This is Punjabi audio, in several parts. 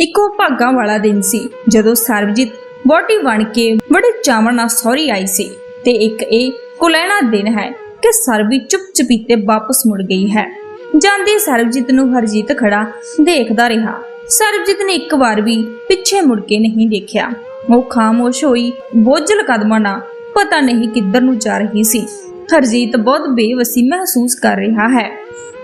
ਇੱਕੋ ਭਾਗਾਂ ਵਾਲਾ ਦਿਨ ਸੀ, ਜਦੋਂ ਸਰਬਜੀਤ ਬੋਟੀ ਬਣ ਕੇ ਬੜੇ ਚਾਵਣ ਨਾਲ ਸਹੁਰੀ ਆਈ ਸੀ ਤੇ ਇੱਕ ਇਹ ਕੁਲੈਣਾ ਦਿਨ ਹੈ ਕਿ ਸਰਬੀ ਚੁੱਪ ਵਾਪਸ ਮੁੜ ਗਈ ਹੈ। ਜਾਂਦੀ ਸਰਬਜੀਤ ਨੂੰ ਹਰਜੀਤ ਖੜਾ ਦੇਖਦਾ ਰਿਹਾ। ਸਰਬਜੀਤ ਨੇ ਇੱਕ ਵਾਰ ਵੀ ਪਿੱਛੇ ਮੁੜ ਕੇ ਨਹੀਂ ਦੇਖਿਆ। ਉਹ ਖਾਮੋਸ਼ ਹੋਈ, ਬੋਝਲ ਕਦਮਾਂ ਨਾਲ ਪਤਾ ਨਹੀਂ ਕਿੱਧਰ ਨੂੰ ਜਾ ਰਹੀ ਸੀ। ਹਰਜੀਤ ਬਹੁਤ ਬੇਵਸੀ ਮਹਿਸੂਸ ਕਰ ਰਿਹਾ ਹੈ।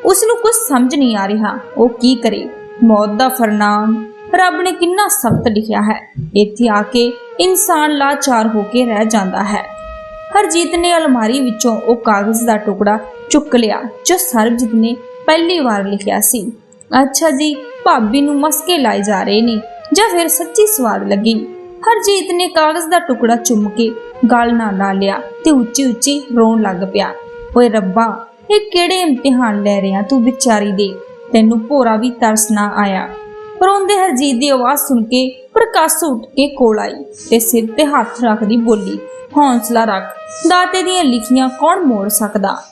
ਉਸ ਨੂੰ ਕੁਝ ਸਮਝ ਨਹੀਂ ਆ ਰਿਹਾ, ਉਹ ਕੀ ਕਰੇ? ਮੌਤ ਦਾ ਫਰਨਾਮ ਰੱਬ ਨੇ ਕਿੰਨਾ ਸਖਤ ਲਿਖਿਆ ਹੈ। ਇੱਥੇ ਆ ਕੇ ਇਨਸਾਨ ਲਾਚਾਰ ਹੋ ਕੇ ਰਹਿ ਜਾਂਦਾ ਹੈ। ਹਰਜੀਤ ਨੇ ਅਲਮਾਰੀ ਵਿੱਚੋਂ ਉਹ ਕਾਗਜ਼ ਦਾ ਟੁਕੜਾ ਚੁੱਕ ਲਿਆ, ਜੋ ਸਰਬਜੀਤ ਨੇ ਪਹਿਲੀ ਵਾਰ ਲਿਖਿਆ ਸੀ। ਅੱਛਾ ਜੀ, ਭਾਬੀ ਨੂੰ ਮਸਕੇ ਲਾਏ ਜਾ ਰਹੇ ਨੇ, ਜਾਂ ਫਿਰ ਸੱਚੀ ਸਵਾਦ ਲੱਗੀ। ਹਰਜੀਤ ਨੇ ਕਾਗਜ਼ ਦਾ ਟੁਕੜਾ ਚੁੰਮ ਕੇ ਗਲ ਨਾਲ ਲਾ ਲਿਆ ਤੇ ਉੱਚੀ ਉੱਚੀ ਰੋਣ ਲੱਗ ਪਿਆ। ਓਏ ਰੱਬਾ, ਇਹ ਕਿਹੜੇ ਇਮਤਿਹਾਨ ਲੈ ਰਿਹਾ ਤੂੰ ਵਿਚਾਰੀ ਦੇ? ਤੈਨੂੰ ਭੋਰਾ ਵੀ ਤਰਸ ਨਾ ਆਇਆ। ਰੋਂਦੇ ਹਰਜੀਤ ਦੀ ਆਵਾਜ਼ ਸੁਣ ਕੇ ਪ੍ਰਕਾਸ਼ ਉੱਠ ਕੇ ਕੋਲ ਆਈ ਤੇ ਸਿਰ ਤੇ ਹੱਥ ਰੱਖਦੀ ਬੋਲੀ, ਹੌਂਸਲਾ ਰੱਖ, ਦਾਤੇ ਦੀਆਂ ਲਿਖੀਆਂ ਕੌਣ ਮੋੜ ਸਕਦਾ?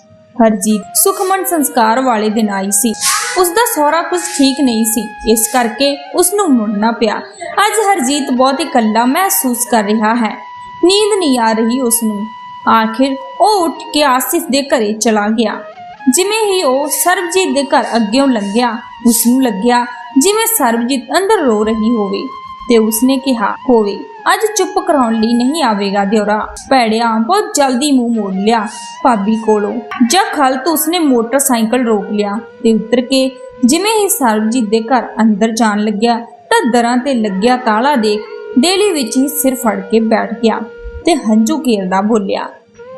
ਹਰਜੀਤ ਸੁਖਮਨ ਸੰਸਕਾਰ ਵਾਲੇ ਦਿਨ ਆਈ ਸੀ। ਉਸ ਦਾ ਸਹੁਰਾ ਕੁਝ ਠੀਕ ਨਹੀਂ ਸੀ। ਇਸ ਕਰਕੇ ਉਸ ਨੂੰ ਮੁੜਨਾ ਪਿਆ। ਅੱਜ ਹਰਜੀਤ ਬਹੁਤ ਇਕੱਲਾ ਮਹਿਸੂਸ ਕਰ ਰਿਹਾ ਹੈ। ਨੀਂਦ ਨਹੀਂ ਆ ਰਹੀ ਉਸ ਨੂੰ ਆਖਿਰ ਉਹ ਉੱਠ ਕੇ ਆਸਿਫ ਦੇ ਘਰੇ ਚਲਾ ਗਿਆ। ਜਿਵੇਂ ਹੀ ਉਹ ਸਰਬਜੀਤ ਦੇ ਘਰ ਅੱਗਿਓਂ ਲੰਘਿਆ ਉਸ ਨੂੰ ਲੱਗਿਆ ਜਿਵੇਂ ਸਰਬਜੀਤ ਅੰਦਰ ਰੋ ਰਹੀ ਹੋਵੇ ਤੇ ਉਸਨੇ ਕਿਹਾ, ਹੋਵੇ, ਅੱਜ ਚੁੱਪ ਕਰਾਉਣ ਲਈ ਨਹੀਂ ਆਵੇਗਾ ਦਿਉਰਾ ਭੈੜਿਆ, ਬਹੁਤ ਜਲਦੀ ਮੂੰਹ ਮੋੜ ਲਿਆ ਭਾਬੀ ਕੋਲੋਂ। ਜਦ ਖਲਤ ਉਸਨੇ ਮੋਟਰਸਾਈਕਲ ਰੋਕ ਲਿਆ ਤੇ ਉਤਰ ਕੇ, ਜਿਵੇਂ ਹੀ ਸਰਬਜੀਤ ਦੇ ਘਰ ਅੰਦਰ ਜਾਣ ਲੱਗਿਆ, ਤਾਂ ਦਰਾਂ ਤੇ ਲੱਗਿਆ ਤਾਲਾ ਦੇਖ, ਡੇਲੀ ਵਿੱਚ ਹੀ ਸਿਰ ਫੜ ਕੇ ਬੈਠ ਗਿਆ ਤੇ ਹੰਝੂ ਘੇਰਦਾ ਬੋਲਿਆ,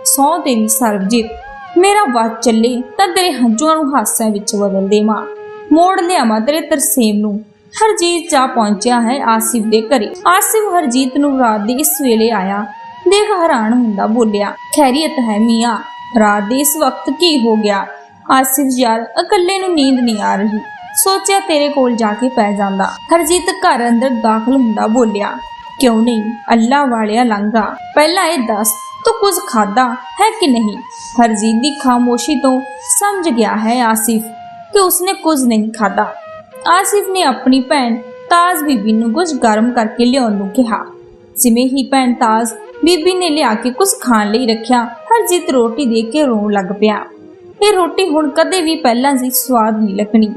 ਸੌ ਤੇਰੀ ਸਰਬਜੀਤ, ਮੇਰਾ ਵਾਤ ਚੱਲੇ, ਤਾਂ ਤੇਰੇ ਹੰਝੂਆਂ ਨੂੰ ਹਾਸਿਆਂ ਵਿੱਚ ਬਦਲ ਦੇਵਾਂ। ਮੋੜ ਲਿਆਵਾਂ ਤੇਰੇ ਤਰਸੇਮ ਨੂੰ। ਹਰਜੀਤ ਜਾ ਪਹੁੰਚਿਆ ਹੈ ਆਸਿਫ ਦੇ ਘਰੇ। ਆਸਿਫ ਹਰਜੀਤ ਨੂੰ ਰਾਤ ਦੇ ਇਸ ਵੇਲੇ ਆਇਆ। ਦੇਖ ਹੈਰਾਨ ਹੁੰਦਾ ਬੋਲਿਆ, ਖੈਰੀਅਤ ਹੈ ਮੀਆਂ, ਰਾਤ ਦੇ ਇਸ ਵਕਤ ਕੀ ਹੋ ਗਿਆ? ਆਸਿਫ ਯਾਰ, ਇਕੱਲੇ ਨੂੰ ਨੀਂਦ ਨਹੀਂ ਆ ਰਹੀ। ਸੋਚਿਆ ਤੇਰੇ ਕੋਲ ਜਾ ਕੇ ਪੈ ਜਾਂਦਾ। ਹਰਜੀਤ ਘਰ ਅੰਦਰ ਦਾਖਲ ਹੁੰਦਾ ਬੋਲਿਆ, ਕਿਉਂ ਨਹੀਂ, ਅੱਲਾ ਵਾਲਿਆ ਲੰਗਾ ਪਹਿਲਾਂ ਇਹ ਦੱਸ, ਤੂੰ ਕੁਝ ਖਾਦਾ ਹੈ ਕਿ ਨਹੀਂ? ਹਰਜੀਤ ਦੀ ਖਾਮੋਸ਼ੀ ਤੋਂ ਸਮਝ ਗਿਆ ਹੈ ਆਸਿਫ। ਕਿ ਉਸਨੇ ਕੁਝ ਨਹੀਂ ਖਾਦਾ ਆਸਿਫ ਨੇ ਆਪਣੀ ਭੈਣ ਤਾਜ਼ ਬੀਬੀ ਨੂੰ ਕੁਝ ਗਰਮ ਕਰਕੇ ਲਿਆਉਣ ਨੂੰ ਕਿਹਾ। ਜਿਵੇਂ ਹੀ ਭੈਣ ਤਾਜ਼ ਬੀਬੀ ਨੇ ਲਿਆ ਕੇ ਕੁਝ ਖਾਣ ਲਈ ਰੱਖਿਆ ਹਰਜੀਤ ਰੋਟੀ ਦੇਖ ਕੇ ਰੋਣ ਲੱਗ ਪਿਆ। ਇਹ ਰੋਟੀ ਹੁਣ ਕਦੇ ਵੀ ਪਹਿਲਾਂ ਜੀ ਸਵਾਦ ਨਹੀਂ ਲੱਗਣੀ।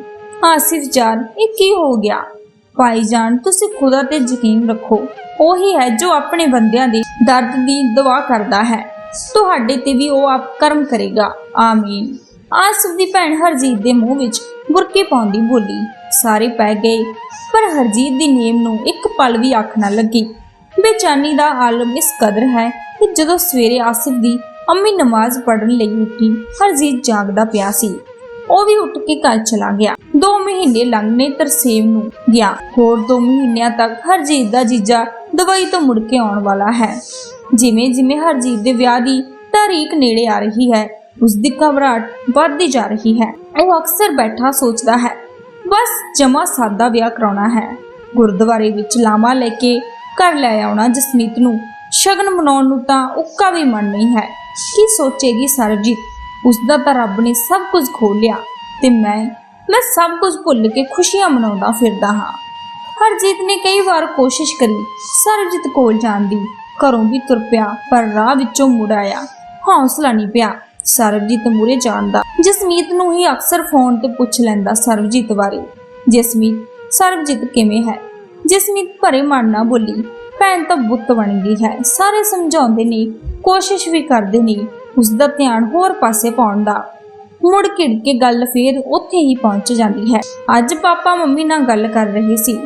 ਆਸਿਫ ਜਾਨ, ਇਹ ਕੀ ਹੋ ਗਿਆ? ਭਾਈ ਜਾਨ, ਤੁਸੀਂ ਖੁਦਾ ਤੇ ਯਕੀਨ ਰੱਖੋ, ਉਹੀ ਹੈ ਜੋ ਆਪਣੇ ਬੰਦਿਆਂ ਦੇ ਦਰਦ ਦੀ ਦੁਆ ਕਰਦਾ ਹੈ। ਤੁਹਾਡੇ ਤੇ ਵੀ ਉਹ ਆਪ ਕਰਮ ਕਰੇਗਾ। ਆਮੀਨ। ਆਸਿਫ ਦੀ ਭੈਣ ਹਰਜੀਤ ਦੇ ਮੂੰਹ ਵਿੱਚ ਬੁਰਕੇ ਪਾਉਂਦੀ ਬੋਲੀ, ਸਾਰੇ ਪੈ ਗਏ। ਪਰ ਹਰਜੀਤ ਦੀ ਨੇਮ ਨੂੰ ਇੱਕ ਪਲ ਵੀ ਅੱਖ ਨਾ ਲੱਗੀ। ਬੇਚੈਨੀ ਦਾ ਆਲਮ ਇਸ ਕਦਰ ਹੈ ਕਿ ਜਦੋਂ ਸਵੇਰੇ ਆਸਿਫ ਦੀ ਅੰਮੀ ਨਮਾਜ਼ ਪੜ੍ਹਨ ਲਈ ਉੱਠੀ, ਹਰਜੀਤ ਜਾਗਦਾ ਪਿਆ ਸੀ। ਉਹ ਵੀ ਉੱਠ ਕੇ ਘਰ ਚਲਾ ਗਿਆ। 2 ਮਹੀਨੇ ਲੰਘਨੇ ਤਰਸੇਮ ਨੂੰ ਗਿਆ। ਹੋਰ 2 ਮਹੀਨਿਆਂ ਤੱਕ ਹਰਜੀਤ ਦਾ ਜੀਜਾ ਦਵਾਈ ਤੋਂ ਮੁੜ ਕੇ ਆਉਣ ਵਾਲਾ ਹੈ। ਜਿਵੇਂ ਜਿਵੇਂ ਹਰਜੀਤ ਦੇ ਵਿਆਹ ਦੀ ਤਾਰੀਖ ਨੇੜੇ ਆ ਰਹੀ ਹੈ ਉਸ ਦੀ ਘਬਰਾਹਟ ਵੱਧਦੀ ਜਾ ਰਹੀ ਹੈ। ਉਹ ਅਕਸਰ ਬੈਠਾ ਸੋਚਦਾ ਹੈ, ਬਸ ਜਮਾ ਸਾਦਾ ਵਿਆਹ ਕਰਾਉਣਾ ਹੈ। ਗੁਰਦੁਆਰੇ ਵਿੱਚ ਲਾਮਾ ਲੈ ਕੇ ਘਰ ਲੈ ਆਉਣਾ ਜਸਮੀਤ ਨੂੰ। ਸ਼ਗਨ ਮਨਾਉਣ ਨੂੰ ਤਾਂ ਉੱਕਾ ਵੀ ਮਨ ਨਹੀਂ ਹੈ। ਕੀ ਸੋਚੇਗੀ ਸਰਬਜੀਤ? ਉਸ ਦਾ ਤਾਂ ਰੱਬ ਨੇ ਸਭ ਕੁਝ ਖੋਲ ਲਿਆ ਤੇ ਮੈਂ ਮੈਂ ਸਭ ਕੁਝ ਭੁੱਲ ਕੇ ਖੁਸ਼ੀਆਂ ਮਨਾਉਂਦਾ ਫਿਰਦਾ ਹਾਂ। ਹਰਜੀਤ ਨੇ ਕਈ ਵਾਰ ਕੋਸ਼ਿਸ਼ ਕਰੀ, ਸਰਬਜੀਤ ਕੋਲ ਜਾਣ ਦੀ। ਘਰੋਂ ਵੀ ਤੁਰ ਪਿਆ, ਪਰ ਰਾਹ ਵਿੱਚੋਂ ਮੁੜ ਆਇਆ। ਹੌਸਲਾ ਨਹੀਂ ਪਿਆ। ਸਰਬਜੀਤ ਮੂਰੇ ਜਾਣ ਦਾ। ਜਸਮੀਤ ਨੂੰ ਹੀ ਅਕਸਰ ਫੋਨ ਤੇ ਪੁੱਛ ਲੈਂਦਾ ਸਰਬਜੀਤ ਬਾਰੇ। ਜਸਮੀਤ, ਸਰਬਜੀਤ ਕਿਵੇਂ ਹੈ? ਜਸਮੀਤ ਭਰੇ ਮਨ ਨਾਲ ਬੋਲੀ, ਭੈਣ ਤਾਂ ਬੁੱਤ ਬਣ ਗਈ ਹੈ। ਸਾਰੇ ਸਮਝਾਉਂਦੇ ਨੇ, ਕੋਸ਼ਿਸ਼ ਵੀ ਕਰਦੇ ਨੇ ਉਸ ਦਾ ਧਿਆਨ ਹੋਰ ਪਾਸੇ ਪਾਉਣ ਦਾ। ਮੁੜ ਘਿੜ ਕੇ ਗੱਲ ਫੇਰ ਉੱਥੇ ਹੀ ਪਹੁੰਚ ਜਾਂਦੀ ਹੈ। ਅੱਜ ਪਾਪਾ ਮੰਮੀ ਨਾਲ ਗੱਲ ਕਰ ਰਹੇ ਸੀ।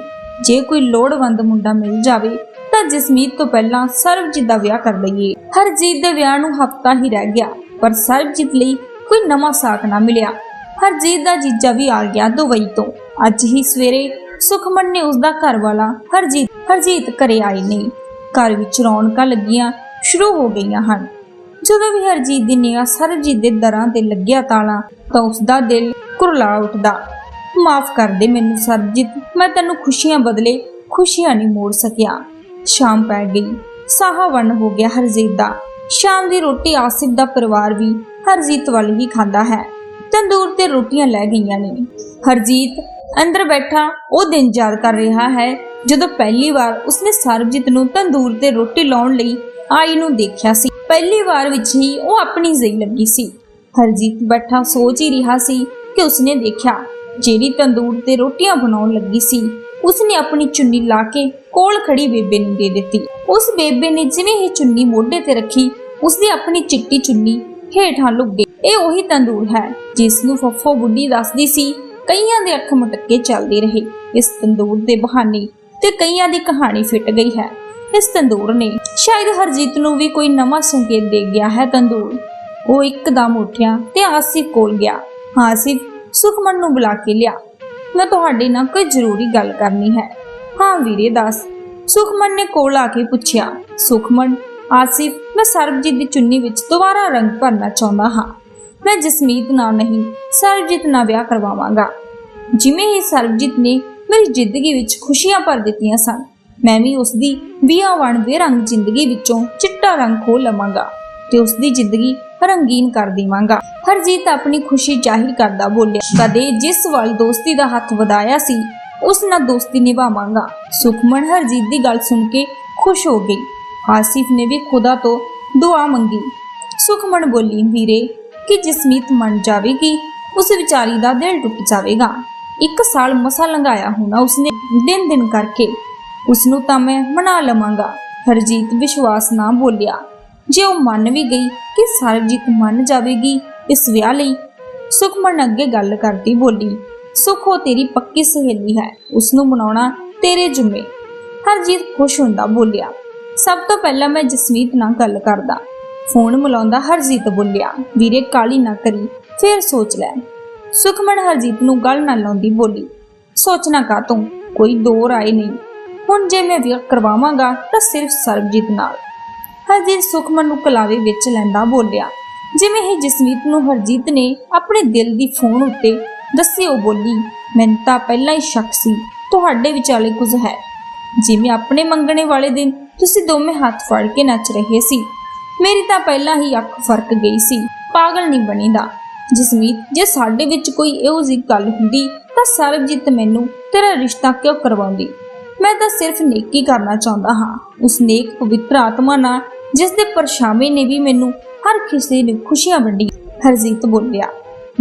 ਜੇ ਕੋਈ ਲੋੜਵੰਦ ਮੁੰਡਾ ਮਿਲ ਜਾਵੇ, ਤਾਂ ਜਸਮੀਤ ਤੋਂ ਪਹਿਲਾਂ ਸਰਬਜੀਤ ਦਾ ਵਿਆਹ ਕਰ ਲਈਏ। ਹਰਜੀਤ ਦੇ ਵਿਆਹ ਨੂੰ ਹਫਤਾ ਹੀ ਰਹਿ ਗਿਆ। ਪਰ ਸਰਬਜੀਤ ਲਈ ਕੋਈ ਨਵਾਂ ਸਾਕ ਨਾ ਮਿਲਿਆ। ਹਰਜੀਤ ਦਾ ਜੀਜਾ ਵੀ ਆ ਗਿਆ ਦੁਬਈ ਤੋਂ। ਅੱਜ ਹੀ ਸਵੇਰੇ ਸੁਖਮਨ ਨੇ ਉਸ ਦਾ ਘਰ ਵਾਲਾ ਹਰਜੀਤ ਹਰਜੀਤ ਘਰੇ ਆਏ ਨੇ। ਘਰ ਵਿੱਚ ਰੌਣਕਾਂ ਲੱਗੀਆਂ ਸ਼ੁਰੂ ਹੋ ਗਈਆਂ ਹਨ। ਜਦੋਂ ਵੀ ਹਰਜੀਤ ਦੀ ਨਿਗਾਹ ਸਰਬਜੀਤ ਦੇ ਦਰਾਂ ਤੇ ਲੱਗਿਆ ਤਾਲਾ, ਤਾਂ ਉਸ ਦਾ ਦਿਲ ਕੁਰਲਾ ਉੱਠਦਾ। ਮਾਫ ਕਰ ਦੇ ਮੈਨੂੰ ਸਰਬਜੀਤ, ਮੈਂ ਤੈਨੂੰ ਖੁਸ਼ੀਆਂ ਬਦਲੇ ਖੁਸ਼ੀਆਂ ਨਹੀਂ ਮੋੜ ਸਕਿਆ। ਸ਼ਾਮ ਪੈ ਗਈ, ਸਾਹਾ ਵੰਨ ਹੋ ਗਿਆ ਹਰਜੀਤ ਦਾ। ਸ਼ਾਮ ਦੀ ਰੋਟੀ ਆਸਿਫ ਦਾ ਪਰਿਵਾਰ ਵੀ ਹਰਜੀਤ ਵੱਲ ਹੀ ਖਾਂਦਾ ਹੈ। ਤੰਦੂਰ ਤੇ ਰੋਟੀਆਂ ਲੈ ਗਈਆਂ ਨੇ। ਹਰਜੀਤ ਅੰਦਰ ਬੈਠਾ ਉਹ ਦਿਨ ਯਾਦ ਕਰ ਰਿਹਾ ਹੈ ਜਦੋਂ ਪਹਿਲੀ ਵਾਰ ਉਸਨੇ ਸਰਬਜੀਤ ਨੂੰ ਤੰਦੂਰ ਤੇ ਰੋਟੀ ਲਾਉਣ ਲਈ ਆਈ ਨੂੰ ਦੇਖਿਆ ਸੀ। ਪਹਿਲੀ ਵਾਰ ਵਿੱਚ ਹੀ ਉਹ ਆਪਣੀ ਜ਼ਈ ਲੱਗੀ ਸੀ। ਹਰਜੀਤ ਬੈਠਾ ਸੋਚ ਹੀ ਰਿਹਾ ਸੀ ਕਿ ਉਸਨੇ ਦੇਖਿਆ ਜਿਹੜੀ ਤੰਦੂਰ ਤੇ ਰੋਟੀਆਂ ਬਣਾਉਣ ਲੱਗੀ ਸੀ ਉਸਨੇ ਆਪਣੀ ਚੁੰਨੀ ਲਾ ਕੇ ਕੋਲ ਖੜੀ ਬੇਬੇ ਨੂੰ ਦੇ ਦਿੱਤੀ। ਉਸ ਬੇਬੇ ਨੇ ਜਿਵੇਂ ਹੀ ਚੁੰਨੀ ਮੋਢੇ ਤੇ ਰੱਖੀ, ਉਸਦੀ ਆਪਣੀ ਚਿੱਟੀ ਚੁੰਨੀ ਹੇਠਾਂ ਲੁਕ ਗਈ। ਇਹ ਉਹੀ ਤੰਦੂਰ ਹੈ, ਜਿਸ ਨੂੰ ਫੱਫੋ ਬੁੱਢੀ ਦੱਸਦੀ ਸੀ, ਕਈਆਂ ਦੇ ਅੱਖ ਮਟਕੇ ਚੱਲਦੇ ਰਹੇ। ਇਸ ਤੰਦੂਰ ਦੇ ਬਹਾਨੇ ਤੇ ਕਈਆਂ ਦੀ ਕਹਾਣੀ ਫਿੱਟ ਗਈ ਹੈ। ਇਸ ਤੰਦੂਰ ਨੇ ਸ਼ਾਇਦ ਹਰਜੀਤ ਨੂੰ ਵੀ ਕੋਈ ਨਵਾਂ ਸੰਕੇਤ ਦੇ ਗਿਆ ਹੈ ਤੰਦੂਰ। ਉਹ ਇੱਕਦਮ ਉੱਠਿਆ ਤੇ ਆਸਿਫ ਕੋਲ ਗਿਆ। ਆਸਿਫ ਸੁਖਮਨ ਨੂੰ ਬੁਲਾ ਕੇ ਲਿਆ। ਮੈਂ ਤੁਹਾਡੇ ਨਾਲ ਕੋਈ ਜ਼ਰੂਰੀ ਗੱਲ ਕਰਨੀ ਹੈ। ਹਾਂ ਵੀਰੇ ਦੱਸ, ਸੁਖਮਨ ਨੇ ਕੋਲ ਆ ਕੇ ਪੁੱਛਿਆ, ਸੁਖਮਨ, ਆਸਿਫ, ਮੈਂ ਸਰਬਜੀਤ ਦੀ ਚੁੰਨੀ ਵਿੱਚ ਦੁਬਾਰਾ ਰੰਗ ਭਰਨਾ ਚਾਹੁੰਦਾ ਹਾਂ। ਮੈਂ ਜਸਮੀਤ ਨਾਲ ਨਹੀਂ, ਸਰਬਜੀਤ ਨਾਲ ਵਿਆਹ ਕਰਵਾਵਾਂਗਾ। ਜਿਵੇਂ ਹੀ ਸਰਬਜੀਤ ਨੇ ਮੇਰੀ ਜ਼ਿੰਦਗੀ ਵਿੱਚ ਖੁਸ਼ੀਆਂ ਭਰ ਦਿੱਤੀਆਂ ਸਨ, ਮੈਂ ਵੀ ਉਸ ਦੀ ਵਿਆਹ ਵਣਦੇ ਰੰਗ ਜ਼ਿੰਦਗੀ ਵਿੱਚੋਂ ਚਿੱਟਾ ਰੰਗ ਖੋਹ ਲਵਾਂਗਾ। ਤੇ ਉਸ ਦੀ ਜ਼ਿੰਦਗੀ ਰੰਗੀਨ ਕਰ ਦੇਵਾਂਗਾ। ਹਰਜੀਤ ਆਪਣੀ ਖੁਸ਼ੀ ਜ਼ਾਹਿਰ ਕਰਦਾ ਬੋਲਿਆ, ਕਦੇ ਜਿਸ ਵੱਲ ਦੋਸਤੀ ਦਾ ਹੱਥ ਵਧਾਇਆ ਸੀ, ਉਸ ਨਾਲ ਦੋਸਤੀ ਨਿਭਾਵਾਂਗਾ। ਸੁਖਮਨ ਹਰਜੀਤ ਦੀ ਗੱਲ ਸੁਣ ਕੇ ਖੁਸ਼ ਹੋ ਗਈ। ਆਸਿਫ ਨੇ ਵੀ ਖੁਦਾ ਤੋਂ ਦੁਆ ਮੰਗੀ। ਸੁਖਮਨ ਬੋਲੀ, ਵੀਰੇ, ਕਿ ਜਸਮੀਤ ਮੰਨ ਜਾਵੇਗੀ, ਉਸ ਵਿਚਾਰੀ ਦਾ ਦਿਲ ਟੁੱਟ ਜਾਵੇਗਾ। ਇੱਕ ਸਾਲ ਮਸਾ ਲੰਘਾਇਆ ਹੋਣਾ ਉਸਨੇ ਦਿਨ ਦਿਨ ਕਰਕੇ। ਉਸ ਨੂੰ ਤਾਂ ਮੈਂ ਮਨਾ ਲਵਾਂਗਾ। ਹਰਜੀਤ ਵਿਸ਼ਵਾਸ ਨਾ ਬੋਲਿਆ ਜੇ ਉਹ ਮੰਨ ਵੀ ਗਈ ਕਿ ਸਰਬਜੀਤ ਮੰਨ ਜਾਵੇਗੀ ਇਸ ਵਿਆਹ ਲਈ, ਸੁਖਮਨ ਅੱਗੇ ਗੱਲ ਕਰਦੀ ਬੋਲੀ, ਸੁਖੋ ਤੇਰੀ ਪੱਕੀ ਸਹੇਲੀ ਹੈ ਉਸ ਨੂੰ ਮਨਾਉਣਾ ਤੇਰੇ ਜ਼ਿੰਮੇ। ਹਰਜੀਤ ਖੁਸ਼ ਹੁੰਦਾ ਬੋਲਿਆ, ਸਭ ਤੋਂ ਪਹਿਲਾਂ ਮੈਂ ਜਸਮੀਤ ਨਾਲ ਗੱਲ ਕਰਦਾ। ਫੋਨ ਮਿਲਾਉਂਦਾ ਹਰਜੀਤ ਬੋਲਿਆ, ਵੀਰੇ ਕਾਲੀ ਨਾ ਕਰੀ, ਫੇਰ ਸੋਚ ਲੈ। ਸੁਖਮਨ ਹਰਜੀਤ ਨੂੰ ਗੱਲ ਨਾ ਲਾਉਂਦੀ ਬੋਲੀ ਸੋਚਣਾ ਕਾ ਤੂੰ ਕੋਈ ਦੋ ਰਾਏ ਨਹੀਂ। ਹੁਣ ਜੇ ਮੈਂ ਵਿਆਹ ਕਰਵਾਵਾਂਗਾ ਤਾਂ ਸਿਰਫ ਸਰਬਜੀਤ ਨਾਲ। ਹਰਜੀਤ ਸੁਖਮਨ ਨੂੰ ਕਲਾਵੇ ਵਿੱਚ ਲੈਂਦਾ ਬੋਲਿਆ। ਜਿਵੇਂ ਹੀ ਜਸਮੀਤ ਨੂੰ ਹਰਜੀਤ ਨੇ ਆਪਣੇ ਦਿਲ ਦੀ ਫੋਨ ਉੱਤੇ ਦੱਸੀ ਉਹ ਬੋਲੀ, ਮੈਨੂੰ ਤਾਂ ਪਹਿਲਾਂ ਹੀ ਸ਼ੱਕ ਸੀ, ਤੁਹਾਡੇ ਵਿਚਾਲੇ ਕੁਝ ਹੈ। ਜਿਵੇਂ ਆਪਣੇ ਮੰਗਣੇ ਵਾਲੇ ਦਿਨ ਤੁਸੀਂ ਦੋਵੇਂ ਹੱਥ ਫੜ ਕੇ ਨੱਚ ਰਹੇ ਸੀ, ਮੇਰੀ ਤਾਂ ਪਹਿਲਾਂ ਹੀ ਅੱਖ ਫ਼ਰਕ ਗਈ ਸੀ, ਪਾਗਲ ਨਹੀਂ ਬਣੀਦਾ। ਜਸਮੀਤ, ਜੇ ਸਾਡੇ ਵਿੱਚ ਕੋਈ ਇਹੋ ਜਿਹੀ ਗੱਲ ਹੁੰਦੀ, ਤਾਂ ਸਰਬਜੀਤ ਮੈਨੂੰ ਤੇਰਾ ਰਿਸ਼ਤਾ ਕਿਉਂ ਕਰਵਾਉਂਦੀ? ਮੈਂ ਤਾਂ ਸਿਰਫ ਨੇਕੀ ਕਰਨਾ ਚਾਹੁੰਦਾ ਹਾਂ। ਉਸ ਨੇਕ ਪਵਿੱਤਰ ਆਤਮਾ ਨਾਲ ਜਿਸ ਦੇ ਪਰਛਾਵੇਂ ਨੇ ਵੀ ਮੈਨੂੰ ਹਰ ਕਿਸੇ ਨੂੰ ਖੁਸ਼ੀਆਂ ਵੰਡੀ ਹਰਜੀਤ ਬੋਲਿਆ,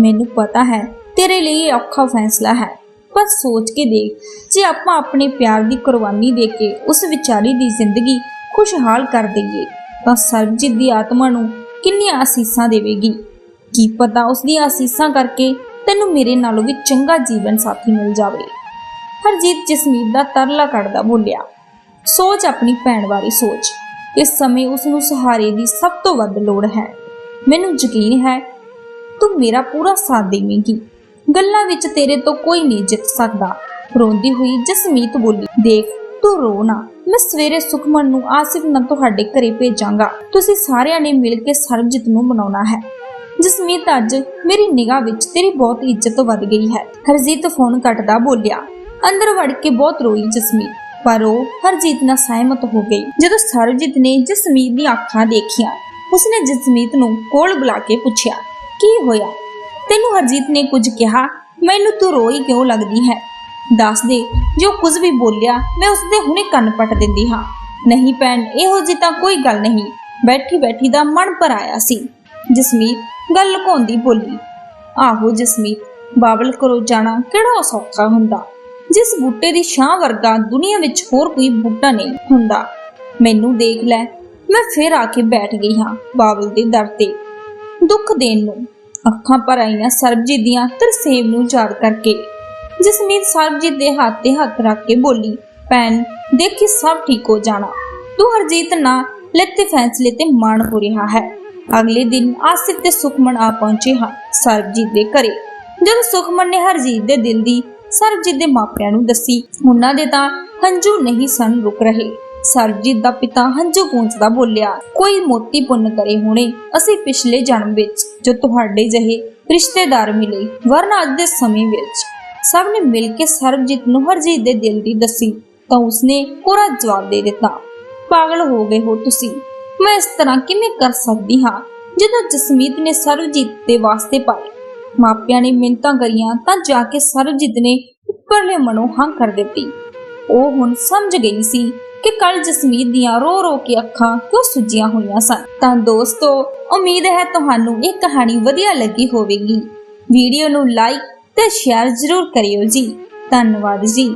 ਮੈਨੂੰ ਪਤਾ ਹੈ, ਤੇਰੇ ਲਈ ਇਹ ਔਖਾ ਫੈਸਲਾ ਹੈ, ਪਰ ਸੋਚ ਕੇ ਦੇਖ, ਜੇ ਆਪਾਂ ਆਪਣੇ ਪਿਆਰ ਦੀ ਕੁਰਬਾਨੀ ਦੇ ਕੇ ਉਸ ਵਿਚਾਰੀ ਦੀ ਜ਼ਿੰਦਗੀ ਖੁਸ਼ਹਾਲ ਕਰ ਦਈਏ, ਤਾਂ ਸਰਬਜੀਤ ਦੀ ਆਤਮਾ ਨੂੰ ਕਿੰਨੀਆਂ ਅਸੀਸਾਂ ਦੇਵੇਗੀ। ਕੀ ਪਤਾ ਉਸ ਦੀਆਂ ਅਸੀਸਾਂ ਕਰਕੇ ਤੈਨੂੰ ਮੇਰੇ ਨਾਲੋਂ ਵੀ ਚੰਗਾ ਜੀਵਨ ਸਾਥੀ ਮਿਲ ਜਾਵੇ। ਹਰਜੀਤ ਜਸਮੀਤ ਦਾ ਤਰਲਾ ਕੱਢਦਾ ਬੋਲਿਆ, ਸੋਚ ਆਪਣੀ ਭੈਣ ਬਾਰੇ ਸੋਚ। ਇਸ ਸਮੇਂ ਉਸ ਨੂੰ ਸਹਾਰੇ ਦੀ ਸਭ ਤੋਂ ਵੱਧ ਲੋੜ ਹੈ। ਮੈਨੂੰ ਯਕੀਨ ਹੈ, ਤੂੰ ਮੇਰਾ ਪੂਰਾ ਸਾਥ ਦੇਵੇਂਗੀ। ਗੱਲਾਂ ਵਿੱਚ ਤੇਰੇ ਤੋਂ ਕੋਈ ਨਹੀਂ ਜਿੱਤ ਸਕਦਾ। ਰੋਂਦੀ ਹੋਈ ਜਸਮੀਤ ਬੋਲੀ, ਦੇਖ, ਤੂੰ ਰੋ ਨਾ। ਮੈਂ ਸਵੇਰੇ ਸੁਖਮਨ ਨੂੰ ਆਸਿਫ ਨਾਲ ਤੁਹਾਡੇ ਘਰੇ ਭੇਜਾਂਗਾ। ਤੁਸੀਂ ਸਾਰਿਆਂ ਨੇ ਮਿਲ ਕੇ ਸਰਬਜੀਤ ਨੂੰ ਮਨਾਉਣਾ ਹੈ। ਜਸਮੀਤ ਅੱਜ ਮੇਰੀ ਨਿਗਾਹ ਵਿੱਚ ਤੇਰੀ ਬਹੁਤ ਇੱਜ਼ਤ ਵੱਧ ਗਈ ਹੈ। ਹਰਜੀਤ ਫੋਨ ਕੱਟਦਾ ਬੋਲਿਆ, ਅੰਦਰ ਵੜ ਕੇ ਬਹੁਤ ਰੋਈ ਜਸਮੀਤ। ਪਰ ਉਹ ਹਰਜੀਤ ਨਾਲ ਸਹਿਮਤ ਹੋ ਗਈ। ਜਦੋਂ ਸਰਬਜੀਤ ਨੇ ਜਸਮੀਤ ਦੀਆਂ ਅੱਖਾਂ ਦੇਖੀਆਂ, ਉਸਨੇ ਜਸਮੀਤ ਨੂੰ ਕੋਲ ਬੁਲਾ ਕੇ ਪੁੱਛਿਆ, ਕੀ ਹੋਇਆ? ਤੈਨੂੰ ਹਰਜੀਤ ਨੇ ਕੁਝ ਕਿਹਾ, ਮੈਨੂੰ ਤੂੰ ਰੋਈ ਕਿਉਂ ਲੱਗਦੀ ਹੈ? ਦੱਸ ਦੇ, ਜੋ ਕੁਝ ਵੀ ਬੋਲਿਆ, ਮੈਂ ਉਸਦੇ ਹੁਣੇ ਕੰਨ ਪੱਟ ਦਿੰਦੀ ਹਾਂ। ਨਹੀਂ ਭੈਣ, ਇਹੋ ਜਿਹੀ ਤਾਂ ਕੋਈ ਗੱਲ ਨਹੀਂ। ਬੈਠੀ ਬੈਠੀ ਦਾ ਮਨ ਪਰ ਆਇਆ ਸੀ। ਜਸਮੀਤ ਗੱਲ ਲੁਕਾਉਂਦੀ ਬੋਲੀ, ਆਹੋ ਜਸਮੀਤ ਬਾਬਲ ਕਰੋ ਜਾਣਾ ਕਿਹੜਾ ਸੌਖਾ ਹੁੰਦਾ? ਜਿਸ ਬੂਟੇ ਦੀ ਛਾਂ ਵਰਗਾ ਦੁਨੀਆ ਵਿੱਚ ਹੋਰ ਕੋਈ ਬੂਟਾ ਨਹੀਂ ਹੁੰਦਾ। ਮੈਨੂੰ ਦੇਖ ਲੈ, ਮੈਂ ਫੇਰ ਆ ਕੇ ਬੈਠ ਗਈ ਹਾਂ ਬਾਬਲ ਦੇ ਦਰ ਤੇ। ਦੁੱਖ ਦੇਣ ਨੂੰ ਅੱਖਾਂ ਪਰ ਆਈਆਂ ਸਰਬਜੀਤ ਦੀਆਂ ਤਰਸੇਮ ਨੂੰ ਯਾਦ ਕਰਕੇ। ਜਸਮੀਤ ਸਰਬਜੀਤ ਦੇ ਹੱਥ ਤੇ ਹੱਥ ਰੱਖ ਕੇ ਬੋਲੀ, ਭੈਣ, ਦੇਖੀ ਸਭ ਠੀਕ ਹੋ ਜਾਣਾ। ਤੂੰ ਹਰਜੀਤ ਨਾ ਲੈਤੇ ਫੈਸਲੇ ਤੇ ਮਾਣ ਹੋ ਰਿਹਾ ਹੈ। ਅਗਲੇ ਦਿਨ ਆਸਿਫ ਤੇ ਸੁਖਮਨ ਆ ਪਹੁੰਚੇ ਹਾਂ ਸਰਬਜੀਤ ਦੇ ਘਰੇ। ਜਦੋਂ ਸੁਖਮਨ ਨੇ ਹਰਜੀਤ ਦੇ ਦਿਲ ਦੀ ਸਰਬਜੀਤ ਦੇ ਮਾਪਿਆਂ ਨੂੰ ਦੱਸੀ, ਉਹਨਾਂ ਦੇ ਤਾਂ ਹੰਝੂ ਨਹੀਂ ਸਨ ਰੁਕ ਰਹੇ। ਸਰਬਜੀਤ ਦਾ ਪਿਤਾ ਹੰਝੂ ਪੂੰਝਦਾ ਬੋਲਿਆ, ਕੋਈ ਮੋਤੀ ਪੁੰਨ ਕਰੇ ਹੋਣੇ, ਅਸੀਂ ਪਿਛਲੇ ਜਨਮ ਵਿੱਚ ਜੋ ਤੁਹਾਡੇ ਜਿਹੇ ਰਿਸ਼ਤੇਦਾਰ ਮਿਲੇ, ਵਰਨ ਅੱਜ ਦੇ ਸਮੇਂ ਵਿੱਚ। ਸਭ ਨੇ ਮਿਲ ਕੇ ਸਰਬਜੀਤ ਨੂੰ ਹਰਜੀਤ ਦੇ ਦਿਲ ਦੀ ਦੱਸੀ, ਤਾਂ ਉਸਨੇ ਪੂਰਾ ਜਵਾਬ ਦੇ ਦਿੱਤਾ, ਪਾਗਲ ਹੋ ਗਏ ਹੋ ਤੁਸੀਂ। ਮੈਂ ਇਸ ਤਰ੍ਹਾਂ ਕਿਵੇਂ ਕਰ ਸਕਦੀ ਹਾਂ? ਜਦੋਂ ਜਸਮੀਤ ਨੇ ਸਰਬਜੀਤ ਦੇ ਵਾਸਤੇ ਪਾਏ ਮਾਪਿਆਂ ਨੇ ਮਿੰਤਾਂ ਕਰੀਆਂ ਤਾਂ ਜਾ ਕੇ ਸਰਬਜੀਤ ਨੇ ਉੱਪਰਲੇ ਮਨੋਂ ਹਾਂ ਕਰ ਦਿੱਤੀ। ਉਹ ਹੁਣ ਸਮਝ ਗਈ ਸੀ ਕਿ ਕੱਲ ਜਸਮੀਤ ਦੀਆਂ ਰੋ ਰੋ ਕੇ ਅੱਖਾਂ ਕਿਉਂ ਸੁੱਜੀਆਂ ਹੋਈਆਂ ਸਨ। ਤਾਂ ਦੋਸਤੋ, ਉਮੀਦ ਹੈ ਤੁਹਾਨੂੰ ਇਹ ਕਹਾਣੀ ਵਧੀਆ ਲੱਗੀ ਹੋਵੇਗੀ। ਵੀਡੀਓ ਨੂੰ ਲਾਈਕ ਤੇ ਸ਼ੇਅਰ ਜ਼ਰੂਰ ਕਰਿਓ ਜੀ। ਧੰਨਵਾਦ ਜੀ।